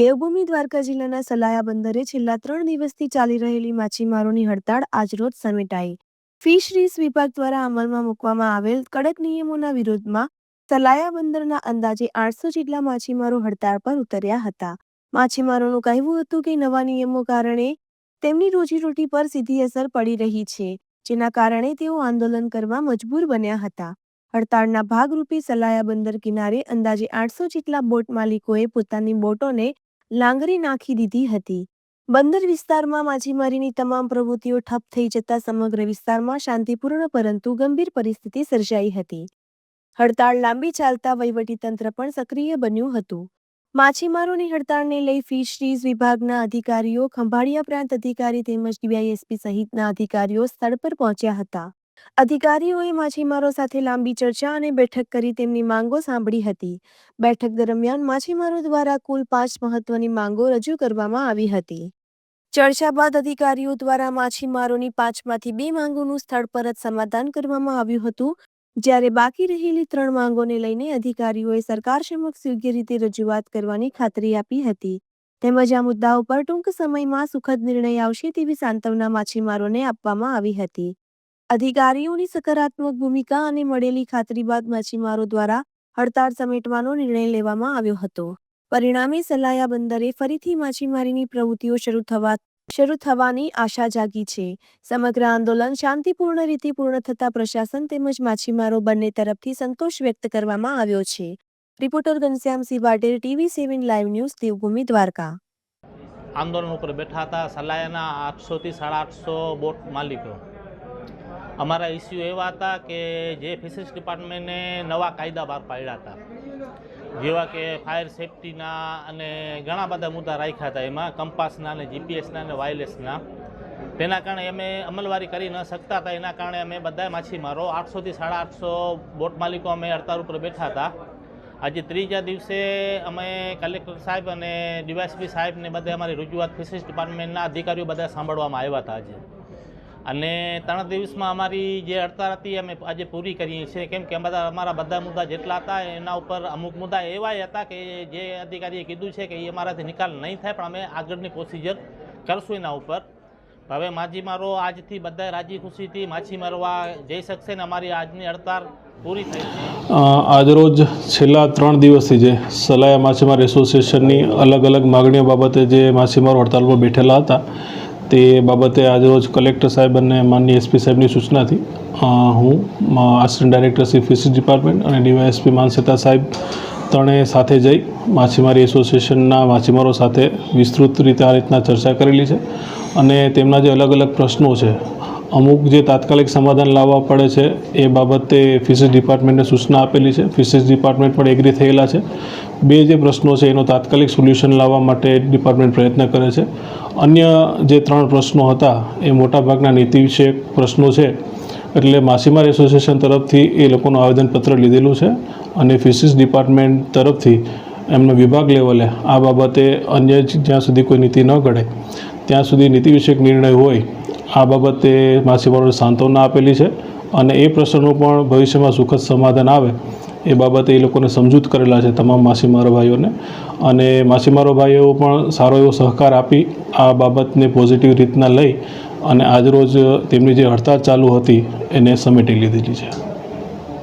દેવભૂમિ દ્વારકા જિલ્લાના સલાયા બંદરે છેલ્લા ત્રણ દિવસથી ચાલી રહેલી માછીમારોની હડતાળ આજરોજ સમેટાઈ. ફિશરીઝ વિભાગ દ્વારા અમલમાં મૂકવામાં આવેલ કડક નિયમોના વિરોધમાં સલાયા બંદરના અંદાજે આઠસો જેટલા માછીમારો હડતાળ પર ઉતર્યા હતા. માછીમારોનું કહેવું હતું કે નવા નિયમો કારણે તેમની રોજીરોટી પર સીધી અસર પડી રહી છે, જેના કારણે તેઓ આંદોલન કરવા મજબૂર બન્યા હતા. હડતાળના ભાગરૂપે સલાયા બંદર કિનારે અંદાજે આઠસો જેટલા બોટ માલિકોએ પોતાની બોટોને લાંગરી નાખી દીધી હતી. બંદર વિસ્તારમાં માછીમારીની તમામ પ્રવૃત્તિઓ ઠપ થઈ જતા સમગ્ર વિસ્તારમાં શાંતિપૂર્ણ પરંતુ ગંભીર પરિસ્થિતિ સર્જાઈ હતી. હડતાળ લાંબી ચાલતા વહીવટીતંત્ર પણ સક્રિય બન્યું હતું. માછીમારોની હડતાળને લઈ ફિશરીઝ વિભાગના અધિકારીઓ, ખંભાળિયા પ્રાંત અધિકારી તેમજ ડીવાયએસપી સહિતના અધિકારીઓ સ્થળ પર પહોંચ્યા હતા. અધિકારીઓએ માછીમારો સાથે લાંબી ચર્ચા અને બેઠક કરી તેમની માંગો સાંભળી હતી. બેઠક દરમિયાન માછીમારો દ્વારા કુલ પાંચ મહત્વની માંગો રજૂ કરવામાં આવી હતી. ચર્ચા બાદ અધિકારીઓ દ્વારા માછીમારોની પાંચમાંથી બે માંગોનું સ્થળ પર જ સમાધાન કરવામાં આવ્યું હતું. જ્યારે બાકી રહેલી ત્રણ માંગોને લઈને અધિકારીઓએ સરકાર સમક્ષ યોગ્ય રીતે રજૂઆત કરવાની ખાતરી આપી હતી. તેમજ આ મુદ્દાઓ પર ટૂંક સમયમાં સુખદ નિર્ણય આવશે તેવી સાંત્વના માછીમારોને આપવામાં આવી હતી. અધિકારીઓની સકારાત્મક ભૂમિકા અને મળેલી ખાતરી બાદ માછીમારો દ્વારા હડતાળ સમેટવાનો નિર્ણય લેવામાં આવ્યો હતો. પરિણામે સલાયા બંદરે ફરીથી માછીમારીની પ્રવૃત્તિઓ શરૂ થવા, શરૂ થવાની આશા જાગી છે. સમગ્ર આંદોલન શાંતિપૂર્ણ રીતે પૂર્ણ થતા પ્રશાસન તેમજ માછીમારો બંને તરફથી સંતોષ વ્યક્ત કરવામાં આવ્યો છે. Reporter Ghanshyam Vater, TV seven live news, Devbhumi, Dwarka. આંદોલન ઉપર બેઠા હતા. સલાયાના આઠસોથી સાડા આઠસો બોટ માલિકો. અમારા ઇસ્યુ એવા હતા કે જે ફિશરીઝ ડિપાર્ટમેન્ટે નવા કાયદા બહાર પાડ્યા હતા. જેવા કે ફાયર સેફટીના અને ઘણા બધા મુદ્દા રાખ્યા હતા એમાં કંપાસના અને જીપીએસના અને વાયરલેસના તેના કારણે અમે અમલવારી કરી ન શકતા હતા. એના કારણે અમે બધા માછીમારો આઠસોથી સાડા આઠસો બોટ માલિકો અમે હડતાળ ઉપર બેઠા હતા. આજે ત્રીજા દિવસે અમે કલેક્ટર સાહેબ અને ડીવાયસપી સાહેબને બધે અમારી રજૂઆત ફિશરીઝ ડિપાર્ટમેન્ટના અધિકારીઓ બધા સાંભળવામાં આવ્યા હતા આજે. અને ત્રણ દિવસમાં અમારી જે હડતાળ હતી, અમે આજે પૂરી કરીએ છીએ. કેમ કે બધા અમારા બધા મુદ્દા જેટલા હતા, એના ઉપર અમુક મુદ્દા એવાય હતા કે જે અધિકારીએ કીધું છે કે એ અમારાથી નિકાલ નહીં થાય, પણ અમે આગળની પ્રોસિજર કરશું એના ઉપર. હવે માછીમારો આજથી બધા રાજી ખુશીથી માછી મારવા જઈ શકશે ને અમારી આજની અડતાર પૂરી થઈ આજરોજ છેલ્લા ત્રણ દિવસથી જે સલાયા માછીમાર એસોસિએશનની અલગ અલગ માગણીઓ બાબતે જે માછીમારો હડતાલ પર બેઠેલા હતા તે બાબતે આજરોજ કલેક્ટર સાહેબ અને માનનીય એસપી સાહેબની સૂચનાથી હું assistant director Shri fisheries department અને ડીવાયએસપી માનસેતા સાહેબ ત્રણે સાથે જઈ માછીમારી એસોસિએશનના માછીમારો સાથે વિસ્તૃત રીતે આ રીતના ચર્ચા કરેલી છે. અને તેમના જે અલગ અલગ પ્રશ્નો છે, અમુક જે તાત્કાલિક સમાધાન લાવવા પડે છે એ બાબતે ફિશરીઝ ડિપાર્ટમેન્ટને સૂચના આપેલી છે. ફિશરીઝ ડિપાર્ટમેન્ટ પણ એગ્રી થયેલા છે. બે જે પ્રશ્નો છે, એનો તાત્કાલિક સોલ્યુશન લાવવા માટે ડિપાર્ટમેન્ટ પ્રયત્ન કરે છે. અન્ય જે ત્રણ પ્રશ્નો હતા, એ મોટાભાગના નીતિ વિષયક પ્રશ્નો છે. એટલે માછીમાર એસોસિએશન તરફથી એ લોકોનું આવેદનપત્ર લીધેલું છે અને ફિશિસ ડિપાર્ટમેન્ટ તરફથી એમનો વિભાગ લેવલે આ બાબતે અન્ય જ્યાં સુધી કોઈ નીતિ ન ઘડે, ત્યાં સુધી નીતિ વિષયક નિર્ણય હોય, આ બાબતે માછીમારોને સાંત્વના આપેલી છે. અને એ પ્રશ્નનું પણ ભવિષ્યમાં સુખદ સમાધાન આવે એ બાબતે એ લોકોને સમજૂત કરેલા છે તમામ માછીમારો ભાઈઓને. અને માછીમારો ભાઈઓ પણ સારો એવો સહકાર આપી આ બાબતને પોઝિટિવ રીતના લઈ અને આજરોજ તેમની જે હડતાળ ચાલુ હતી એને સમેટી લીધેલી છે.